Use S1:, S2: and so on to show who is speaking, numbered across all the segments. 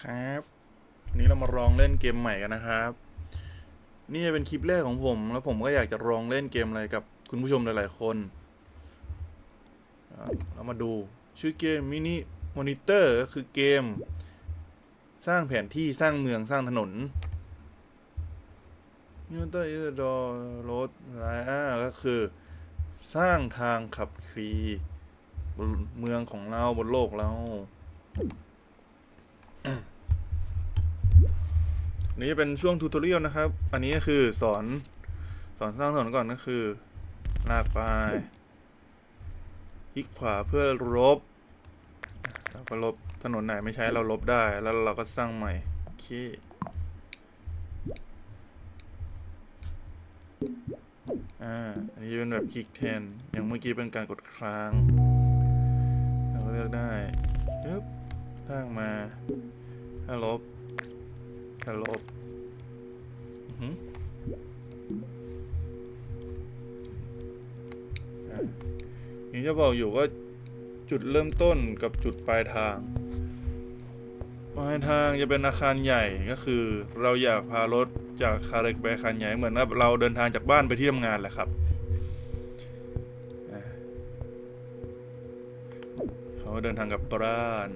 S1: ครับวันนี้เรามาลองเล่นเกมใหม่กันนะครับ นี่เป็นคลิปแรกของผม แล้วผมก็อยากจะลองเล่นเกมอะไรกับคุณผู้ชมหลายๆ คน เรามาดูชื่อเกมมินิมอนิเตอร์ก็คือเกม สร้างแผนที่สร้างเมืองสร้างถนนมินิมอนิเตอร์อิสดอรถอะไรอ่าก็คือ สร้างทางขับขี่บนเมืองของเราบนโลกเรา นี่เป็นช่วงทูตอเรียลนะครับ อันนี้ก็คือสอนสอนสร้างถนนก่อนก็คือ ลากไปคลิกขวาเพื่อลบเราก็ลบถนนไหนไม่ใช้เราลบได้ แล้วเราก็สร้างใหม่โอเคอ่าอันนี้เป็นแบบคลิกแทน อย่างเมื่อกี้เป็นการกดค้าง เราก็เลือกได้ปึ๊บสร้างมาถ้าลบ ถ้าลบอื้อหืออะนี่จะบอกอยู่ว่าจุดเริ่มต้นกับจุดปลายทาง ปลายทางจะเป็นอาคารใหญ่ก็คือ เราอยากพารถจากคารเล็กไปอาคารใหญ่เหมือนกับเราเดินทางจากบ้านไปที่ทำงานแหละครับเขาเดินทางกับบ้าน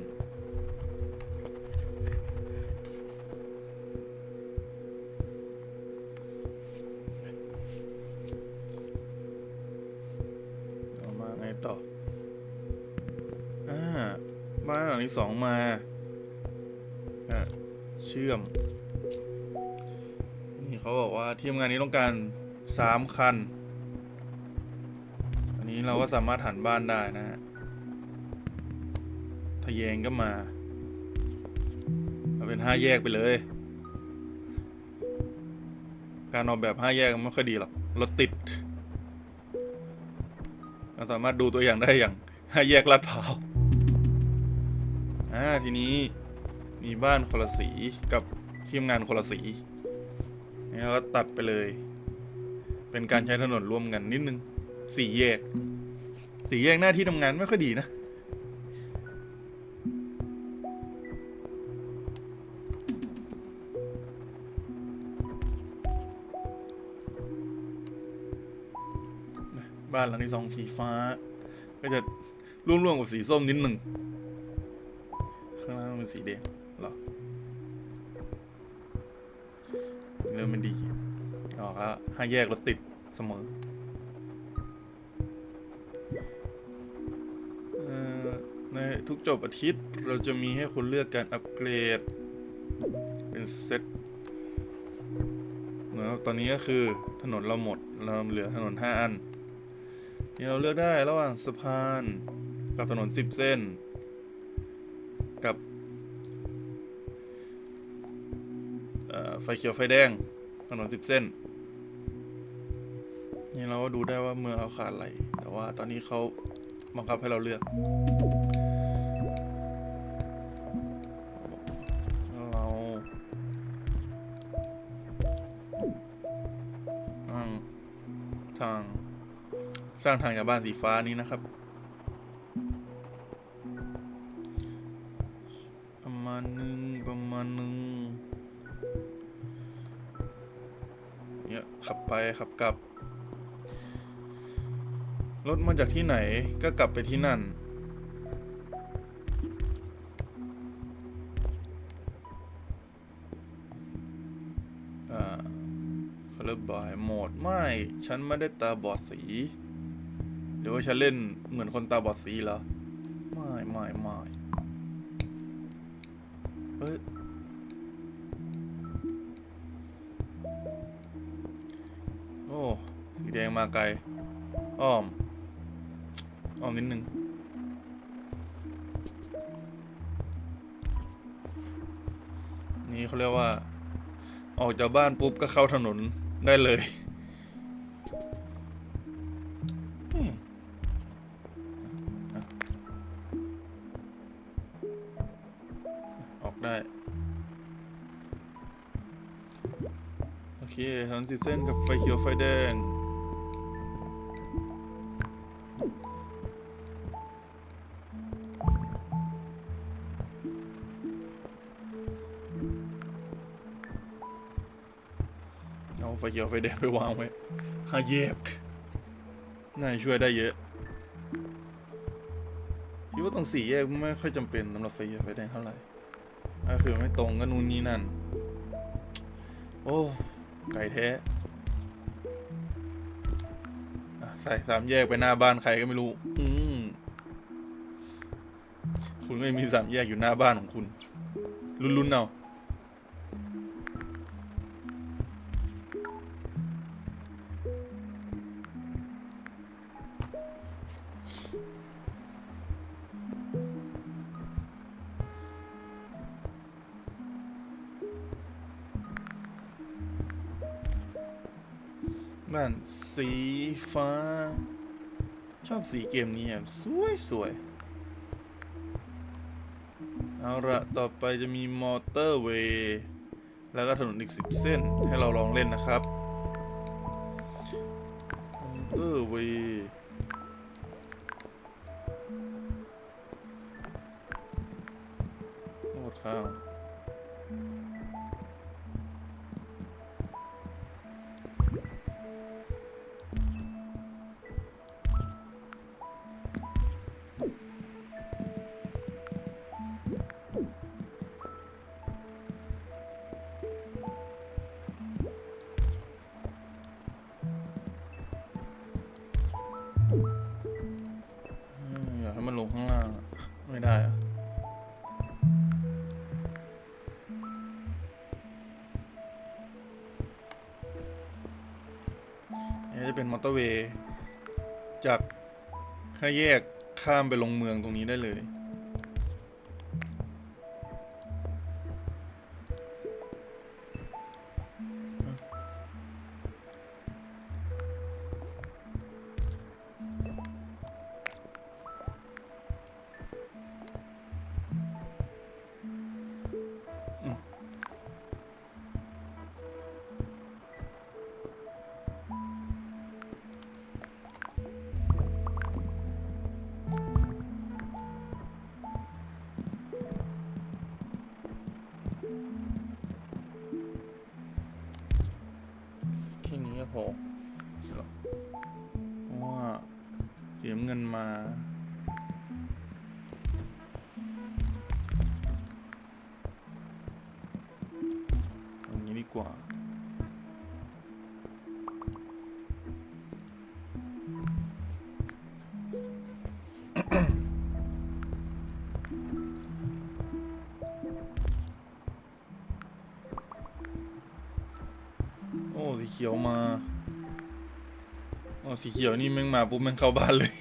S1: บ้านหลังที่สองมาอะเชื่อม นี่เขาบอกว่าทีมงานนี้ต้องการสามคัน อันนี้เราก็สามารถหันบ้านได้นะฮะทะแยงก็มาเอาเป็นห้าแยกไปเลย การออกแบบห้าแยกมันไม่ค่อยดีหรอกรถติดเราสามารถดูตัวอย่างได้อย่างห้าแยกลาดพร้าวอ่า ทีนี้มีบ้านคนละสีกับทีมงานคนละสีนี่เราก็ตัดไปเลย เป็นการใช้ถนนร่วมกันนิดนึงสี่แยก สี่แยกหน้าที่ทำงานไม่ค่อยดีนะบ้านหลังที่สองสีฟ้า ก็จะร่วมๆกับสีส้มนิดหนึ่ง ข้างล่างเป็นสีแดงหรอเริ่มมันดีออกแล้วห้าแยกรถติดเสมอเออในทุกจบอาทิตย์เราจะมีให้คุณเลือกการอัปเกรด เป็นเซ็ตเหมือนกับตอนนี้ก็คือถนนเราหมด เราเหลือถนนห้าอันที่เราเลือกได้ระหว่างสะพาน กับถนนสิบเส้น ไฟเขียวไฟแดง ถนนสิบเส้น นี่เราก็ดูได้ว่าเมืองเราขาดอะไร แต่ว่าตอนนี้เขาบังคับให้เราเลือก เราทางทาง สร้างทางจากบ้านสีฟ้านี้นะครับ ขับไปขับกลับ รถมาจากที่ไหนก็กลับไปที่นั่น อ่าเขารียกบายโหมดไม่ ฉันไม่ได้ตาบอดสี หรือว่าฉันเล่นเหมือนคนตาบอดสีเหรอ ไม่ไม่ไม่ แดงมาไกล อ้อม อ้อมนิดนึงนี่เขาเรียกว่า ออกจากบ้านปุ๊บก็เข้าถนนได้เลยอืมอะออกได้ โอเคถนนสิบเส้นกับไฟเขียวไฟแดง เขียวไฟแดงไปวางไว้ห้าแยกน่าช่วยได้เยอะคิดว่าตรงสี่แยกไม่ค่อยจำเป็นสำหรับไฟเขียวไฟแดงเท่าไหร่ก็คือไม่ตรงก็นู่นนี่นั่น โอ้ไก่แท้ใส่สามแยกไปหน้าบ้านใครก็ไม่รู้ อืมคุณไม่มีสามแยกอยู่หน้าบ้านของคุณ ลุ้นๆเอา ฟ้า ชอบสีเกมนี้อะสวยสวยเอาละต่อไปจะมีมอเตอร์เวย์แล้วก็ถนนอีกสิบเส้นให้เราลองเล่นนะครับ มอเตอร์เวย์โคตรข้าง นี้จะเป็นมอเตอร์เวย์จากห้าแยกข้ามไปลงเมืองตรงนี้ได้เลย ขียวมา อ๋อ สีเขียวนี่แม่งมาปุ๊บแม่งเข้าบ้านเลย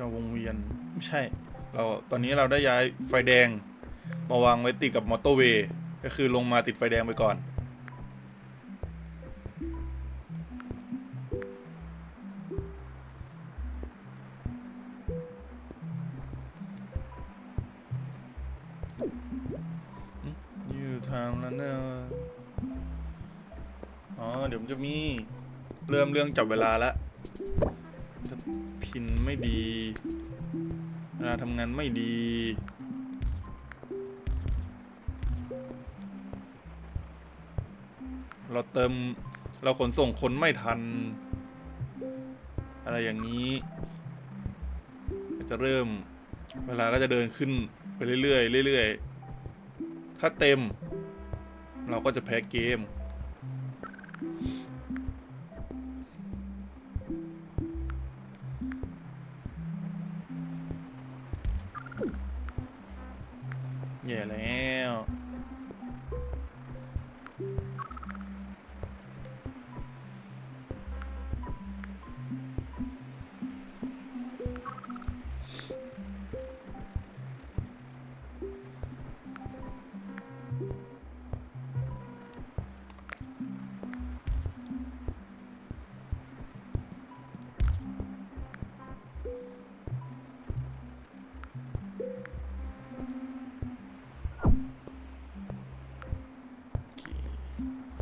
S1: จะวงเวียนไม่ใช่ เราตอนนี้เราได้ย้ายไฟแดง มาวางไว้ติดกับมอเตอร์เวย์ก็คือลงมาติดไฟแดงไปก่อน อยู่ทางนั้นเนอะอ๋อ เดี๋ยวมันจะมี เริ่มเรื่องจับเวลาแล้ว ทำงานไม่ดี เราเติมเราขนส่งคนไม่ทัน อะไรอย่างนี้จะเริ่มเวลาก็จะเดินขึ้นไปเรื่อยๆเรื่อยๆถ้าเต็ม เราก็จะแพ้เกม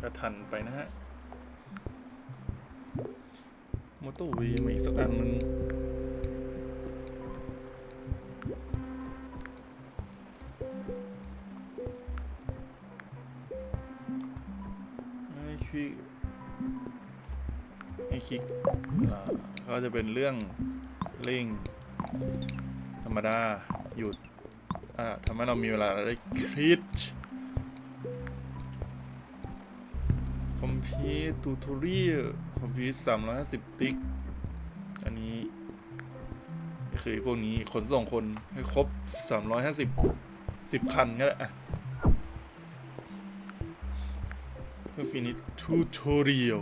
S1: ก็ทันไปนะฮะมอเตอร์เวย์มาอีกสักอันหนึงไม่คลิกไม่คลิกอ่าก็จะเป็นเรื่องเร่งธรรมดา หยุดอ่าทำให้เรามีเวลาได้คิดค อมพิวตูทอเรียลคอมพิวสามร้อยห้าสิบติ๊ก อันนี้คือพวกนี้ขนส่งคนให้ครบสามร้อยห้าสิบสิบคันก็ได้อะเพื่อฟินิชทูทอเรียล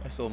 S1: ไอ้ส้ม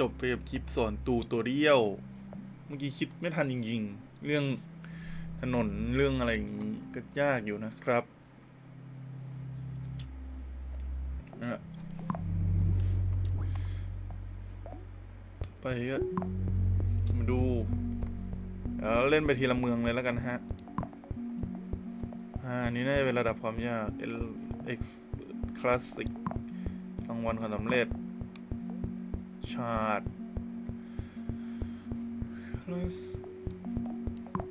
S1: จบไปกับคลิปสอน tutorial เมื่อกี้คิดไม่ทันจริงๆ เรื่องถนนเรื่องอะไรอย่างนี้ก็ยากอยู่นะครับนั่นแหละต่อไปก็มาดูเดี๋ยวเล่นไปทีละเมืองเลยแล้วกันฮะ อ่าอันนี้น่าจะเป็นระดับความยาก LX Classic รางวัลความสำเร็จ ชาต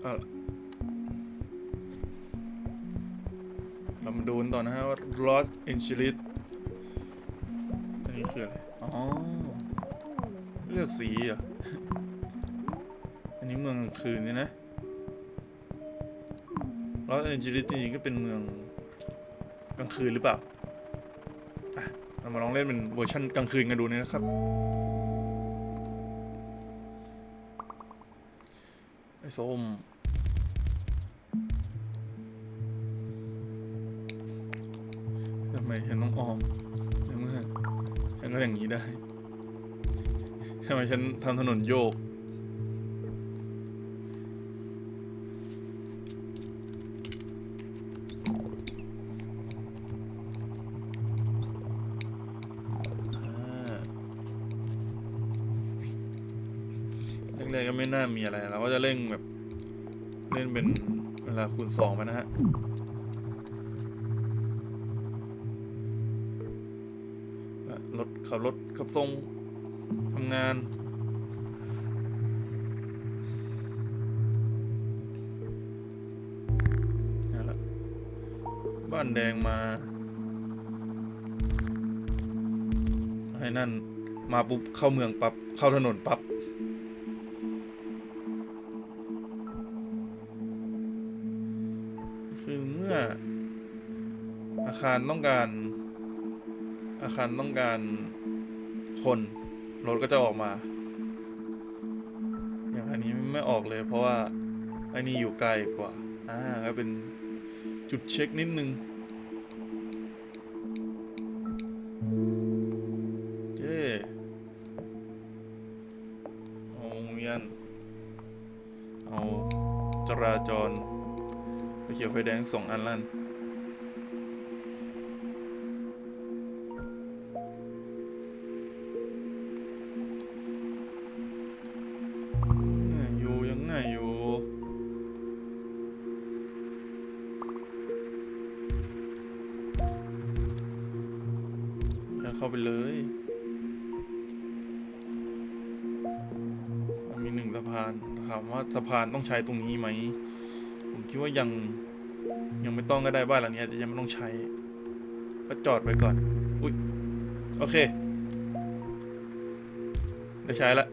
S1: อะเราดูนต่อนะฮะว่า Los Angeles อันนี้คืออะไร อ๋อ เลือกสีอะ อันนี้เมืองกลางคืนนี่นะลอสแอนเจลิสจริงๆก็เป็นเมืองกลางคืนหรือเปล่าอะเรามาลองเล่นเป็นเวอร์ชันกลางคืนกันดูนะครับ ส้ม ทำไมฉันต้องออมในเมื่อฉันก็อย่างนี้ได้ ทำไมฉันทำถนนโยก แรกๆก็ไม่น่ามีอะไรเราก็จะเร่งแบบ เล่นเป็นเวลาคูณสองไปนะฮะรถขับรถขับทรงทำงานนั่นแหละบ้านแดงมาไอ้นั่น มาปุ๊บเข้าเมืองปับ๊บเข้าถนนปับ๊บ คารต้องการ อาคารต้องการคนรถก็จะออกมา อย่างอันนี้ไม่ออกเลย เพราะว่าอ้นี่อยู่ไกลกว่า อ่าก็เป็นจุดเช็คนิดนึงเย้เอาวงเวียน เอาจราจรไปเขียวไฟแดงสองอันลั่น สะพานต้องใช้ตรงนี้ไหม ผมคิดว่ายังยังไม่ต้องก็ได้บ้านหลังนี้อาจจะยังไม่ต้องใช้ ก็จอดไว้ก่อน อุ้ยโอเค ได้ใช้ละ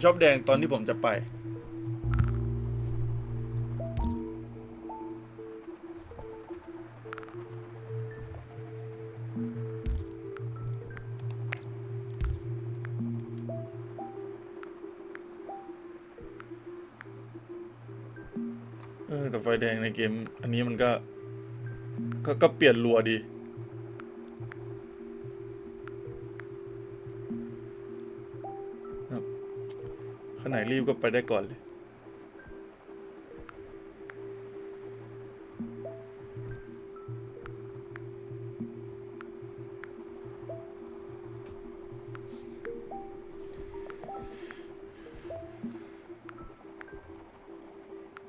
S1: มันชอบแดงตอนที่ผมจะไป เออแต่ไฟแดงในเกม อันนี้มันก็ ก็ก็เปลี่ยนรัวดี ขนาดรีบก็ไปได้ก่อนเลย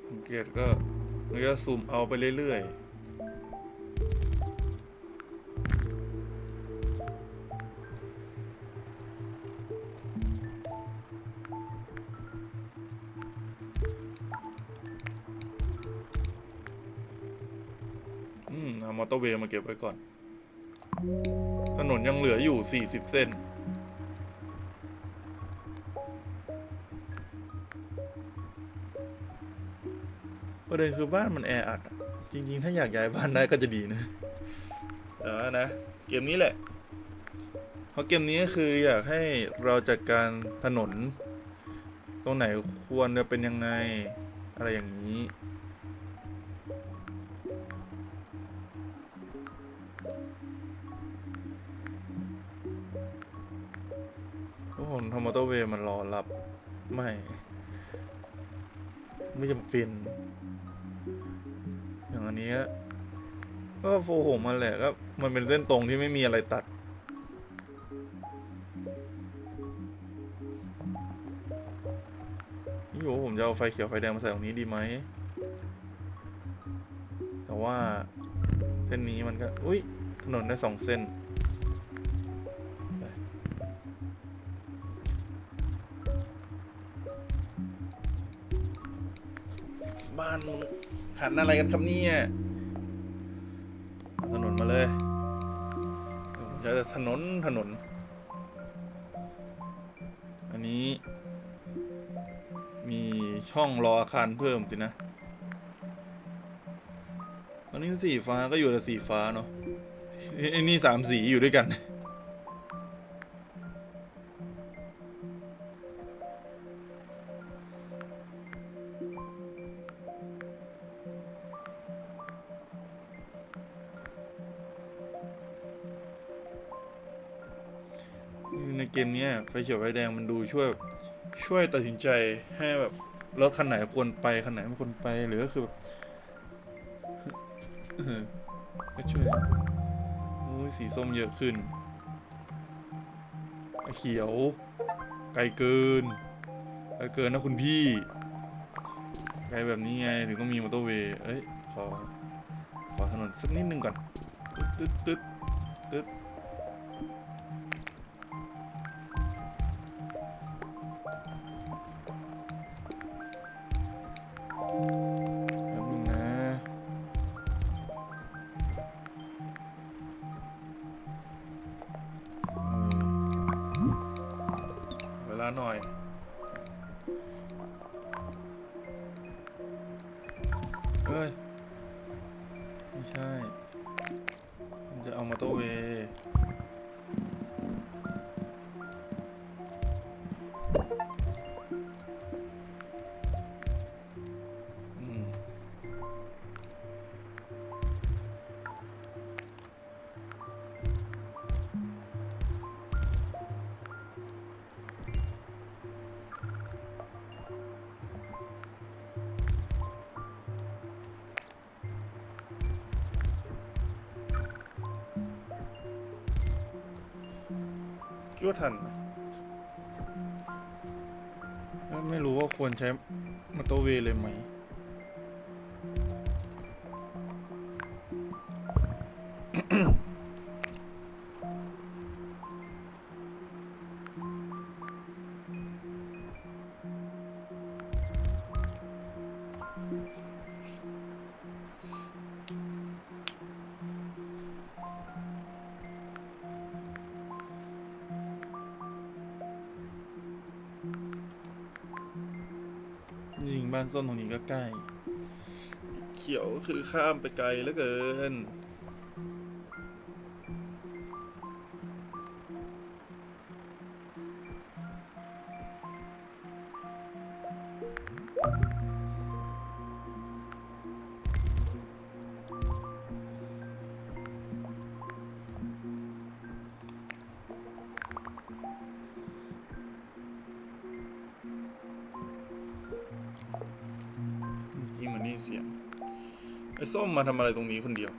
S1: สังเกตก็มันก็ซูมเอาไปเรื่อยๆ มอามอเตอร์เวย์มาเก็บไว้ก่อน ถนนยังเหลืออยู่ 40 เส้น ประเด็นคือบ้านมันแออัด จริง ๆ ถ้าอยากย้ายบ้านได้ก็จะดีนะแต่ว่านะ เกมนี้แหละ เพราะเกมนี้คืออยากให้เราจัดการถนน ตรงไหนควรจะเป็นยังไง อะไรอย่างนี้ ไม่จำเป็น อย่างอันนี้ก็โฟผมมาแหละก็มันเป็นเส้นตรงที่ไม่มีอะไรตัด นี่อยู่ว่าผมจะเอาไฟเขียวไฟแดงมาใส่ตรงนี้ดีไหม แต่ว่าเส้นนี้มันก็ อุ้ยถนนได้สองเส้น หันอะไรกันครับเนี่ยถนนมาเลยใช้แต่ถนนถนน อันนี้ มีช่องรออาคารเพิ่มสินะตอนนี้สีฟ้าก็อยู่แต่สีฟ้าเนาะไอ้นี่สามสีอยู่ด้วยกัน มเนี้ยไฟเขียวไฟแดงมันดูช่วยแบบช่วยตัดสินใจให้แบบรถคันไหนควรไปคันไหนไม่ควรไปหรือก็คือแบบก็ช่วยโอ้ยสีส้มเยอะขึ้นไอเขียว ไกลเกินไกลเกินนะคุณพี่ไกลแบบนี้ไงถึงต้องมีมอเตอร์เวย์เอ้ยขอขอถนนสักนิดนึงก่อนตึ๊ดตึ๊ด คิดว่าทันไม่รู้ว่าควรใช้มอเตอร์เวย์เลยไหม ส้มตรงนี้ก็ใกล้ เขียวคือข้ามไปไกลเหลือเกิน ส้มมาทำอะไรตรงนี้คนเดียว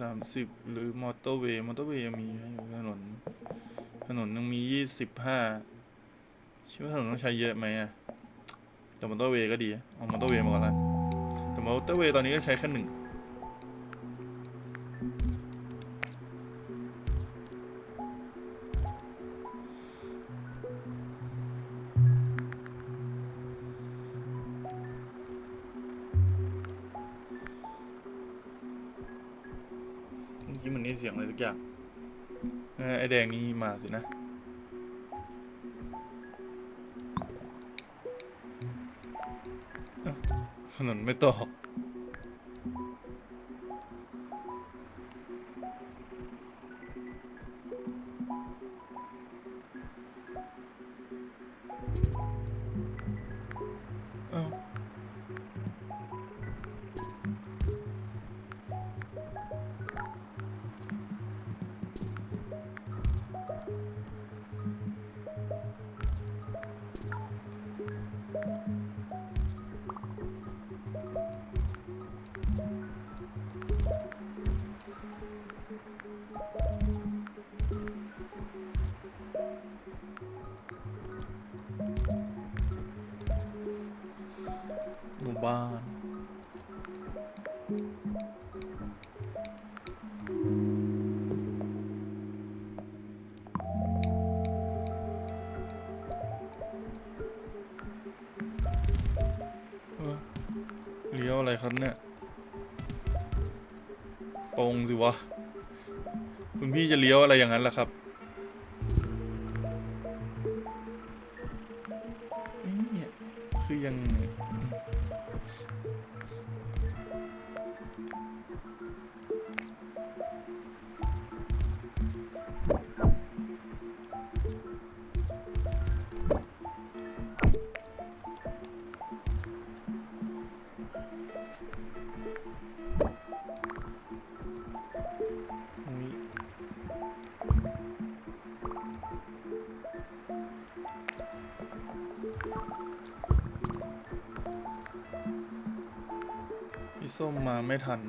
S1: สามสิบหรือมอเตอร์เวย์ มอเตอร์เวย์ยังมีให้อยู่ถนน ถนนยังมียี่สิบห้า คิดว่าถนนต้องใช้เยอะไหมอะแต่มอเตอร์เวย์ก็ดี เอามอเตอร์เวย์มาก่อนละแต่มอเตอร์เวย์ตอนนี้ก็ใช้แค่หนึ่งเมื่อกี้มันนี่เสียงอะไรสักอย่างเอ้ยไอแดงนี่มาสินะ ถนน ครับเนี่ย ตรงสิวะ คุณพี่จะเลี้ยวอะไรอย่างนั้นล่ะครับเอ้ยเนี่ยคือยัง ส้มมาไม่ทัน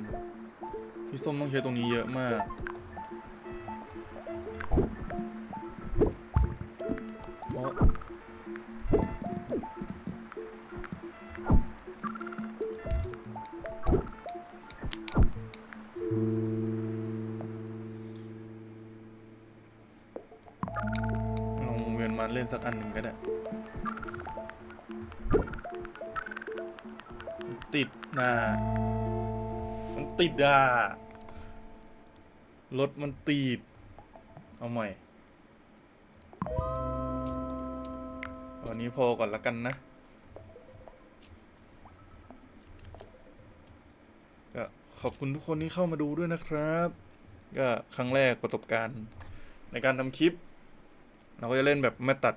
S1: พี่ส้มต้องใช้ตรงนี้เยอะมาก เพราะลองเวียนมาเล่นสักอันหนึ่งก็ได้ติดนะ ติดอะ รถมันติด เอาใหม่วันนี้พอก่อนละกันนะ ก็ขอบคุณทุกคนที่เข้ามาดูด้วยนะครับ ก็ครั้งแรกประสบการณ์ ในการทำคลิป เราก็จะเล่นแบบไม่ตัด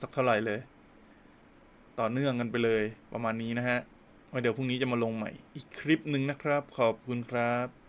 S1: สักเท่าไหร่เลย ต่อเนื่องกันไปเลยประมาณนี้นะฮะ ไว้เดี๋ยวพรุ่งนี้จะมาลงใหม่อีกคลิปหนึ่งนะครับ ขอบคุณครับ